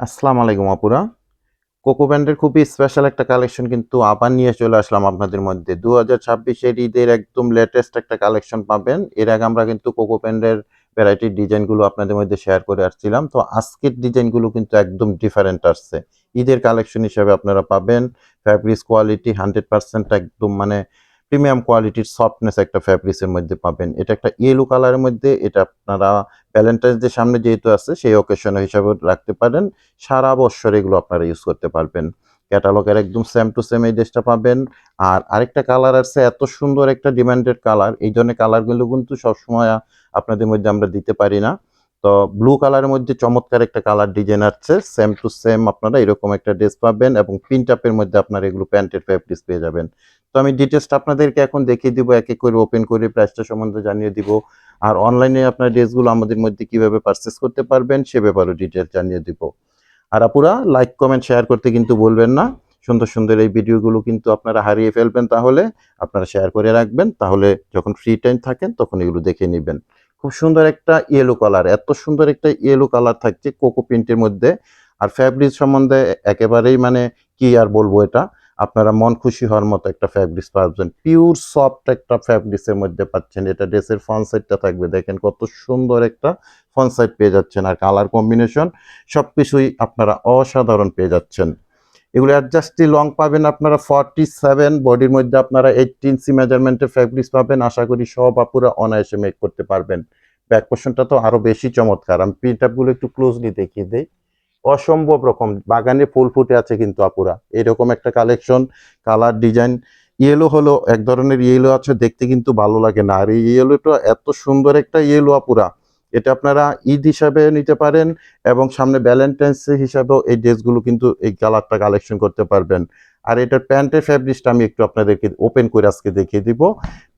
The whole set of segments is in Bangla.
আসসালামু আলাইকুম আপুরা। কোকো ব্যান্ডের খুবই স্পেশাল একটা কালেকশন কিন্তু আবার নিয়ে চলে আসলাম আপনাদের মধ্যে। দু হাজার ছাব্বিশের ঈদের একদম লেটেস্ট একটা কালেকশন পাবেন। এর আগে আমরা কিন্তু কোকো ব্যান্ডের ভ্যারাইটির ডিজাইনগুলো আপনাদের মধ্যে শেয়ার করে আসছিলাম। তো আজকের ডিজাইনগুলো কিন্তু একদম ডিফারেন্ট আসছে। ঈদের কালেকশন হিসাবে আপনারা পাবেন। ফ্যাব্রিক্স কোয়ালিটি হান্ড্রেড পার্সেন্ট একদম মানে প্রিমিয়াম কোয়ালিটির সফটনেস একটা ফ্যাব্রিক্সের মধ্যে পাবেন। এটা একটা ইয়েলো কালারের মধ্যে, এটা আপনারা ভ্যালেন্টাইন্স ডে সামনে যেহেতু আছে, সেই অকেশন হিসাবে রাখতে পারেন। সারা বছর এগুলো আপনারা ইউজ করতে পারবেন। ক্যাটালগের একদম সেম টু সেম এই ড্রেসটা পাবেন। আর আরেকটা কালার আছে, এত সুন্দর একটা ডিমান্ডেড কালার এই ধরনের কালারগুলো কিন্তু সবসময় আপনাদের মধ্যে আমরা দিতে পারি না। তো ব্লু কালারের মধ্যে চমৎকার একটা কালার ডিজাইন আছে সেম টু সেম আপনারা এরকম একটা ড্রেস পাবেন এবং প্রিন্ট আপের মধ্যে আপনারা এগুলো প্যান্টের ফ্যাব্রিক্স পেয়ে যাবেন। তো আমি ডিটেলসটা আপনাদেরকে এখন দেখিয়ে দিব, এক এক করে ওপেন করে প্রাইসটা সম্বন্ধে জানিয়ে দিব। আর অনলাইনে আপনার ড্রেসগুলো আমাদের মধ্যে কীভাবে পারচেস করতে পারবেন সে ব্যাপারে ডিটেলস জানিয়ে দিব। আর আপুরা লাইক কমেন্ট শেয়ার করতে কিন্তু বলবেন না। সুন্দর সুন্দর এই ভিডিওগুলো কিন্তু আপনারা হারিয়ে ফেলবেন তাহলে। আপনারা শেয়ার করে রাখবেন, তাহলে যখন ফ্রি টাইম থাকেন তখন এগুলো দেখে নেবেন। খুব সুন্দর একটা ইয়েলো কালার এত সুন্দর একটা ইয়েলো কালার থাকছে কোকো প্রিন্টের মধ্যে। আর ফ্যাব্রিক সম্বন্ধে একেবারেই মানে কি আর বলব এটা? আপনারা মন খুশি হওয়ার মতো একটা ফ্যাব্রিক্স পাচ্ছেন। পিওর সফট একটা ফ্যাব্রিক্সের মধ্যে পাচ্ছেন। এটা ড্রেসের ফ্রন্ট সাইডটা থাকবে। দেখেন কত সুন্দর একটা ফ্রন্ট সাইড পেয়ে যাচ্ছেন। আর কালার কম্বিনেশন সব কিছুই আপনারা অসাধারণ পেয়ে যাচ্ছেন। এগুলো অ্যাডজাস্টলি লং পাবেন আপনারা ফর্টি সেভেন বডির মধ্যে আপনারা এইট ইঞ্চি মেজারমেন্টের ফ্যাব্রিক্স পাবেন। আশা করি সব আপুরা অনায়াসে মেক করতে পারবেন। ব্যাক পোর্শনটা তো আরও বেশি চমৎকার। আমি প্রিন্ট আপগুলো একটু ক্লোজলি দেখিয়ে দিই। অসম্ভব রকম। বাগানে ফুল ফুটে আছে কিন্তু আপুরা। এরকম একটা কালেকশন কালার ডিজাইন ইয়েলো হলো, এক ধরনের ইয়েলো আছে, দেখতে কিন্তু ভালো লাগে না। আর এই ইয়েলোটা এত সুন্দর একটা ইয়েলো আপুরা। এটা আপনারা ঈদ হিসাবে নিতে পারেন এবং সামনে ভ্যালেন্টাইন্স হিসাবেও এই ড্রেসগুলো কিন্তু এই কালারটা কালেকশন করতে পারবেন। আর এটার প্যান্টের ফ্যাব্রিক্সটা আমি একটু আপনাদেরকে ওপেন করে আজকে দেখিয়ে দিব।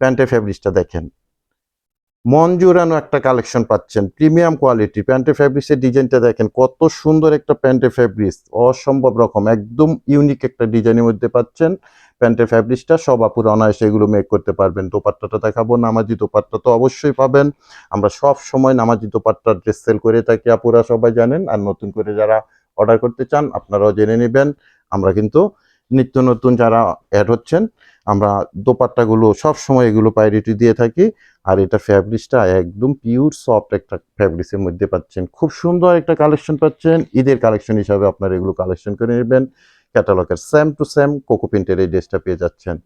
প্যান্টের ফ্যাব্রিক্সটা দেখেন। মন জুড়ানো একটা কালেকশন পাচ্ছেন। প্রিমিয়াম কোয়ালিটি প্যান্টের ফ্যাব্রিক্সের ডিজাইনটা দেখেন, কত সুন্দর একটা প্যান্টের ফ্যাব্রিক্স অসম্ভব রকম, একদম ইউনিক একটা ডিজাইনের মধ্যে পাচ্ছেন। প্যান্টের ফ্যাব্রিক্সটা সব আপুরা অনায়াসে এগুলো মেক করতে পারবেন। দোপাট্টাটা দেখাবো, নামাজি দোপাট্টা তো অবশ্যই পাবেন। আমরা সব সময় নামাজি দোপাট্টা ড্রেস সেল করে থাকি, আপুরা সবাই জানেন। আর নতুন করে যারা অর্ডার করতে চান, আপনারাও জেনে নেবেন। আমরা কিন্তু নিত্য নতুন যারা অ্যাড হচ্ছেন, আমরা দোপাট্টাগুলো সব সময় এগুলো প্রায়োরিটি দিয়ে থাকি। আর এটা ফ্যাব্রিক্সটা একদম পিওর সফট একটা ফ্যাব্রিক্সের মধ্যে পাচ্ছেন। খুব সুন্দর একটা কালেকশন পাচ্ছেন। ঈদের কালেকশন হিসাবে আপনারা এগুলো কালেকশন করে নেবেন। ক্যাটালগের সেম টু সেম কোকো প্রিন্টের এই ড্রেসটা পেয়ে যাচ্ছেন।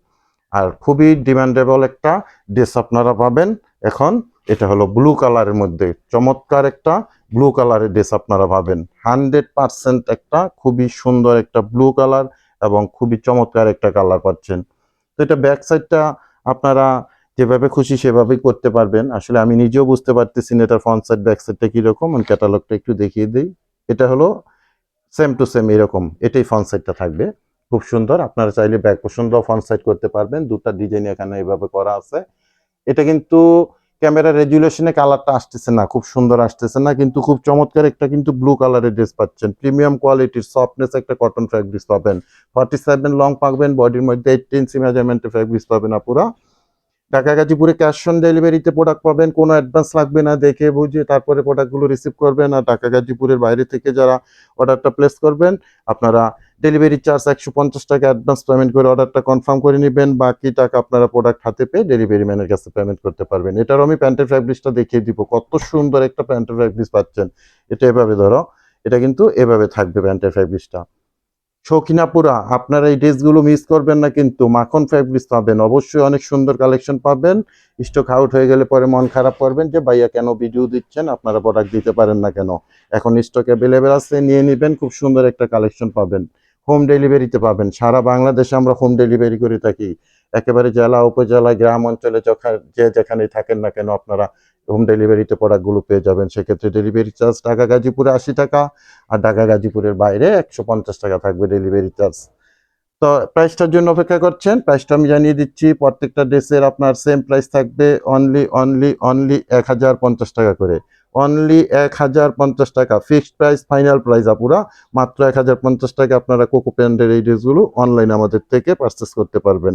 আর খুবই ডিমান্ডেবল একটা ড্রেস আপনারা পাবেন। এখন এটা হলো ব্লু কালারের মধ্যে। চমৎকার একটা ব্লু কালারের ড্রেস আপনারা পাবেন। হান্ড্রেড পার্সেন্ট একটা খুবই সুন্দর একটা ব্লু কালার এবং খুবই চমৎকার একটা কালার পাচ্ছেন। তো এটা ব্যাক সাইডটা আপনারা যেভাবে খুশি সেভাবেই করতে পারবেন। আসলে আমি নিজেও বুঝতে পারতেছি না এটার ফ্রন্ট সাইড ব্যাক সাইডটা কীরকম। আমি ক্যাটালগটা একটু দেখিয়ে দিই। এটা হলো সেম টু সেম এরকম। এটাই ফ্রন্ট সাইডটা থাকবে। খুব সুন্দর। আপনারা চাইলে ব্যাক পছন্দ ফ্রন্ট সাইড করতে পারবেন। দুটা ডিজাইন এখানে এভাবে করা আছে। এটা কিন্তু ক্যামেরা রেজুলেশনে কালারটা আসতেছে না। খুব সুন্দর আসতেছে না। কিন্তু খুব চমৎকার একটা কিন্তু ব্লু কালারের ড্রেস পাচ্ছেন। প্রিমিয়াম কোয়ালিটির সফটনেস একটা কটন ফ্যাব্রিক্স পাবেন। ফর্টি সেভেন লং পাবেন বডির মধ্যে এইট ইঞ্চি মেজারমেন্টের ফ্যাব্রিক্স পাবেন আপুরা। ঢাকা গাজীপুরে ক্যাশ অন ডেলিভারিতে প্রোডাক্ট পাবেন, কোনো অ্যাডভান্স লাগবে না, দেখে বুঝে তারপরে প্রোডাক্টগুলো রিসিভ করবেন। আর ঢাকা গাজীপুরের বাইরে থেকে যারা অর্ডারটা প্লেস করবেন, আপনারা ডেলিভারি চার্জ একশো পঞ্চাশ টাকা অ্যাডভান্স পেমেন্ট করে অর্ডারটা কনফার্ম করে নেবেন। বাকি টাকা আপনারা প্রোডাক্ট হাতে পেয়ে ডেলিভারি ম্যানের কাছে পেমেন্ট করতে পারবেন। এটারও আমি প্যান্টের ফ্যাব্রিক্সটা দেখিয়ে দিব। কত সুন্দর একটা প্যান্টের ফ্যাব্রিক্স পাচ্ছেন। এটা এভাবে ধরো, এটা কিন্তু এভাবে থাকবে প্যান্টের ফ্যাব্রিক্সটা শৌখিনাপুরা আপনারা এই ড্রেসগুলো মিস করবেন না কিন্তু মাখন ফ্যাব্রিক্স পাবেন। অবশ্যই অনেক সুন্দর কালেকশন পাবেন। স্টক আউট হয়ে গেলে পরে মন খারাপ করবেন যে ভাইয়া কেন ভিডিও দিচ্ছেন? আপনারা প্রোডাক্ট দিতে পারেন না কেন? এখন স্টক অ্যাভেলেবেল আছে, নিয়ে নেবেন, খুব সুন্দর একটা কালেকশন পাবেন। হোম ডেলিভারিতে পাবেন। সারা বাংলাদেশে আমরা হোম ডেলিভারি করে থাকি। একেবারে জেলা, উপজেলা, গ্রাম অঞ্চলে যখন যে যেখানে থাকেন না কেন আপনারা হোম ডেলিভারিতে প্রোডাক্টগুলো পেয়ে যাবেন। সেক্ষেত্রে ডেলিভারি চার্জ ঢাকা গাজীপুরে আশি টাকা আর ঢাকা গাজীপুরের বাইরে একশো পঞ্চাশ টাকা থাকবে ডেলিভারি চার্জ তো প্রাইসটার জন্য অপেক্ষা করছেন। প্রাইসটা আমি জানিয়ে দিচ্ছি, প্রত্যেকটা ড্রেসের আপনার সেম প্রাইস থাকবে অনলি অনলি অনলি এক হাজার পঞ্চাশ টাকা করে। অনলি এক হাজার পঞ্চাশ টাকা। ফিক্সড প্রাইস ফাইনাল প্রাইস আপুরা, মাত্র এক হাজার পঞ্চাশ টাকা আপনারা কোকো প্যান্ডের এই ড্রেসগুলো অনলাইন আমাদের থেকে পারচেস করতে পারবেন।